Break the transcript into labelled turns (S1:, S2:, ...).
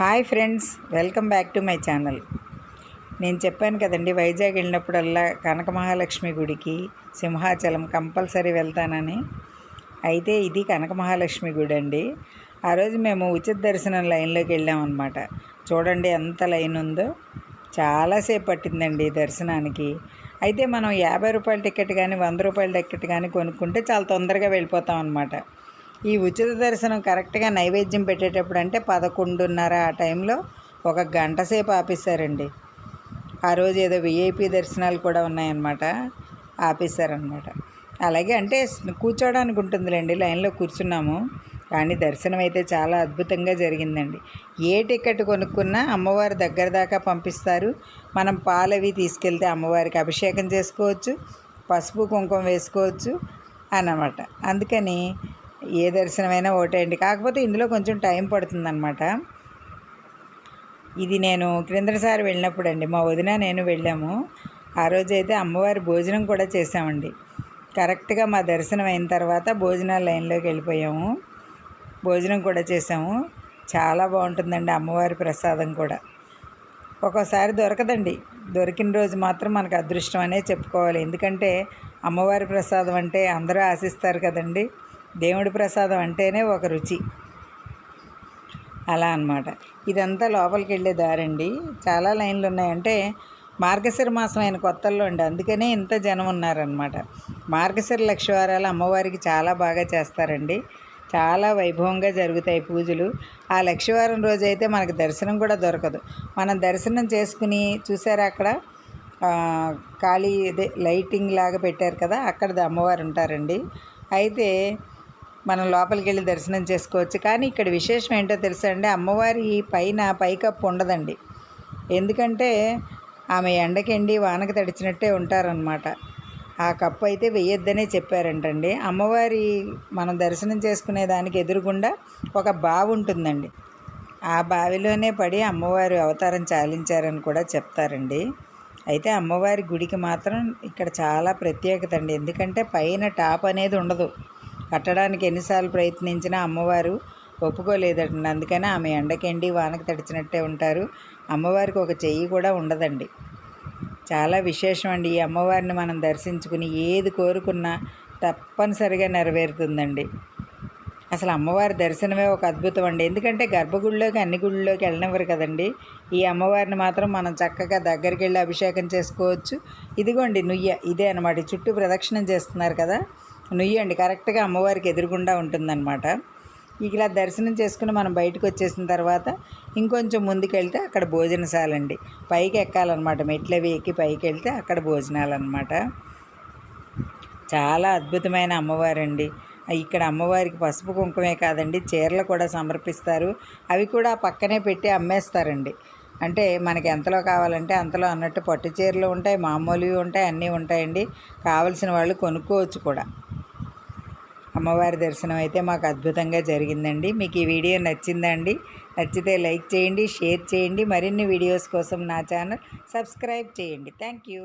S1: Hi friends welcome back to my channel. నేను చెప్పాను కదండి వైజాగ్ వెళ్ళినప్పుడల్లా కనక మహాలక్ష్మి గుడికి సింహాచలం కంపల్సరీ వెళ్తానని. అయితే ఇది కనక మహాలక్ష్మి గుడి అండి. ఆ రోజు మేము ఉచిత దర్శనం లైన్లోకి వెళ్ళామన్నమాట. చూడండి ఎంత లైన్ ఉందో. చాలాసేపు పట్టిందండి దర్శనానికి. అయితే మనం యాభై రూపాయల టికెట్ కానీ వంద రూపాయల టికెట్ కానీ కొనుక్కుంటే చాలా తొందరగా వెళ్ళిపోతాం అనమాట ఈ ఉచిత దర్శనం కరెక్ట్గా నైవేద్యం పెట్టేటప్పుడు అంటే పదకొండున్నర ఆ టైంలో ఒక గంట సేపు ఆపేశారండి. ఆ రోజు ఏదో విఐపి దర్శనాలు కూడా ఉన్నాయన్నమాట. ఆపేశారనమాట అలాగే అంటే కూర్చోడానికి ఉంటుందిలేండి లైన్లో కూర్చున్నాము. కానీ దర్శనం అయితే చాలా అద్భుతంగా జరిగిందండి. ఏ టికెట్ కొనుక్కున్నా అమ్మవారి దగ్గర దాకా పంపిస్తారు. మనం పాలవి తీసుకెళ్తే అమ్మవారికి అభిషేకం చేసుకోవచ్చు పసుపు కుంకుమ వేసుకోవచ్చు అన్నమాట. అందుకని ఏ దర్శనమైనా అండి కాకపోతే ఇందులో కొంచెం టైం పడుతుందన్నమాట. ఇది నేను క్రిందటిసారి వెళ్ళినప్పుడు అండి మా వదిన నేను వెళ్ళాము. ఆ రోజు అయితే అమ్మవారి భోజనం కూడా చేసామండి కరెక్ట్గా మా దర్శనం అయిన తర్వాత భోజనాల లైన్లోకి వెళ్ళిపోయాము. భోజనం కూడా చేసాము చాలా బాగుంటుందండి అమ్మవారి ప్రసాదం కూడా. ఒక్కోసారి దొరకదండి. దొరికిన రోజు మాత్రం మనకు అదృష్టం అనే చెప్పుకోవాలి. ఎందుకంటే అమ్మవారి ప్రసాదం అంటే అందరూ ఆశిస్తారు కదండి. దేవుడి ప్రసాదం అంటేనే ఒక రుచి. అలా అనమాట ఇదంతా లోపలికి వెళ్ళే దారండి. చాలా లైన్లు ఉన్నాయంటే మార్గశిర మాసం అయిన కొత్తల్లో అండి. అందుకనే ఇంత జనం ఉన్నారనమాట మార్గశిర లక్షవారాలు అమ్మవారికి చాలా బాగా చేస్తారండి. చాలా వైభవంగా జరుగుతాయి పూజలు. ఆ లక్షవారం రోజు అయితే మనకు దర్శనం కూడా దొరకదు. మనం దర్శనం చేసుకుని చూసారా అక్కడ? ఖాళీ ఇదే లైటింగ్ లాగా పెట్టారు కదా అక్కడ అమ్మవారు ఉంటారండి. అయితే మనం లోపలికి వెళ్ళి దర్శనం చేసుకోవచ్చు. కానీ ఇక్కడ విశేషం ఏంటో తెలుసా అండి? అమ్మవారి పైన పైకప్పు ఉండదండి. ఎందుకంటే ఆమె ఎండకెండి వానకు తడిచినట్టే ఉంటారనమాట ఆ కప్పు అయితే వెయ్యొద్దనే చెప్పారంటండి. అమ్మవారి మనం దర్శనం చేసుకునే దానికి ఎదురుగుండా ఒక బావి ఉంటుందండి. ఆ బావిలోనే పడి అమ్మవారి అవతారం చాలించారని కూడా చెప్తారండి. అయితే అమ్మవారి గుడికి మాత్రం ఇక్కడ చాలా ప్రత్యేకత అండి. ఎందుకంటే పైన టాప్ అనేది ఉండదు. కట్టడానికి ఎన్నిసార్లు ప్రయత్నించినా అమ్మవారు ఒప్పుకోలేదండి. అందుకని ఆమె ఎండకెండి వానకు తడిచినట్టే ఉంటారు. అమ్మవారికి ఒక చెయ్యి కూడా ఉండదండి. చాలా విశేషం అండి ఈ అమ్మవారిని మనం దర్శించుకుని ఏది కోరుకున్నా తప్పనిసరిగా నెరవేరుతుందండి. అసలు అమ్మవారి దర్శనమే ఒక అద్భుతం అండి. ఎందుకంటే గర్భగుడిలోకి అన్ని గుళ్ళలోకి వెళ్ళనివ్వరు కదండి. ఈ అమ్మవారిని మాత్రం మనం చక్కగా దగ్గరికి వెళ్ళి అభిషేకం చేసుకోవచ్చు. ఇదిగోండి నుయ్య ఇదే అనమాట చుట్టూ ప్రదక్షిణం చేస్తున్నారు కదా. నుయ్యండి. కరెక్ట్గా అమ్మవారికి ఎదురుగుండా ఉంటుందన్నమాట. ఇలా దర్శనం చేసుకుని మనం బయటకు వచ్చేసిన తర్వాత ఇంకొంచెం ముందుకెళ్తే అక్కడ భోజనశాల అండి పైకి ఎక్కాలన్నమాట. మెట్లవి ఎక్కి పైకి వెళ్తే అక్కడ భోజనాలు అనమాట చాలా అద్భుతమైన అమ్మవారండి. ఇక్కడ అమ్మవారికి పసుపు కుంకుమే కాదండి చీరలు కూడా సమర్పిస్తారు. అవి కూడా పక్కనే పెట్టి అమ్మేస్తారండి. అంటే మనకి ఎంతలో కావాలంటే అంతలో అన్నట్టు పట్టు చీరలు ఉంటాయి మామూలువి ఉంటాయి అన్నీ ఉంటాయండి. కావలసిన వాళ్ళు కొనుక్కోవచ్చు కూడా. అమ్మవారి దర్శనం అయితే మాకు అద్భుతంగా జరిగిందండి. మీకు ఈ వీడియో నచ్చిందండి నచ్చితే లైక్ చేయండి షేర్ చేయండి. మరిన్ని వీడియోస్ కోసం నా ఛానల్ సబ్స్క్రైబ్ చేయండి. Thank you.